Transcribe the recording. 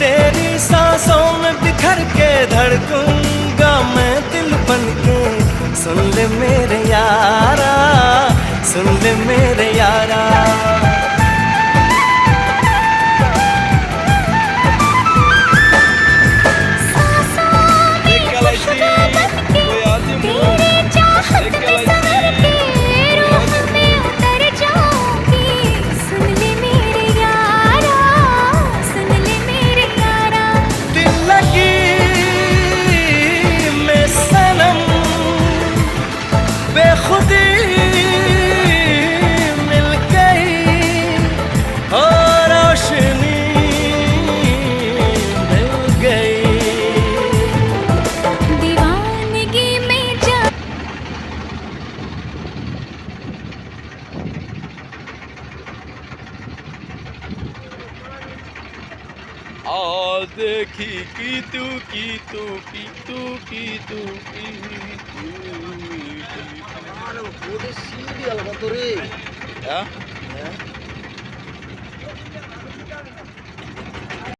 तेरी सांसों में बिखर के धड़कूँगा मैं दिल बन के। सुन ले मेरे यारा, सुन ले मेरे यारा। আর দেখি কি তু কি তু কি তু কি তু কি তু mana? Sih di turi ya, ya.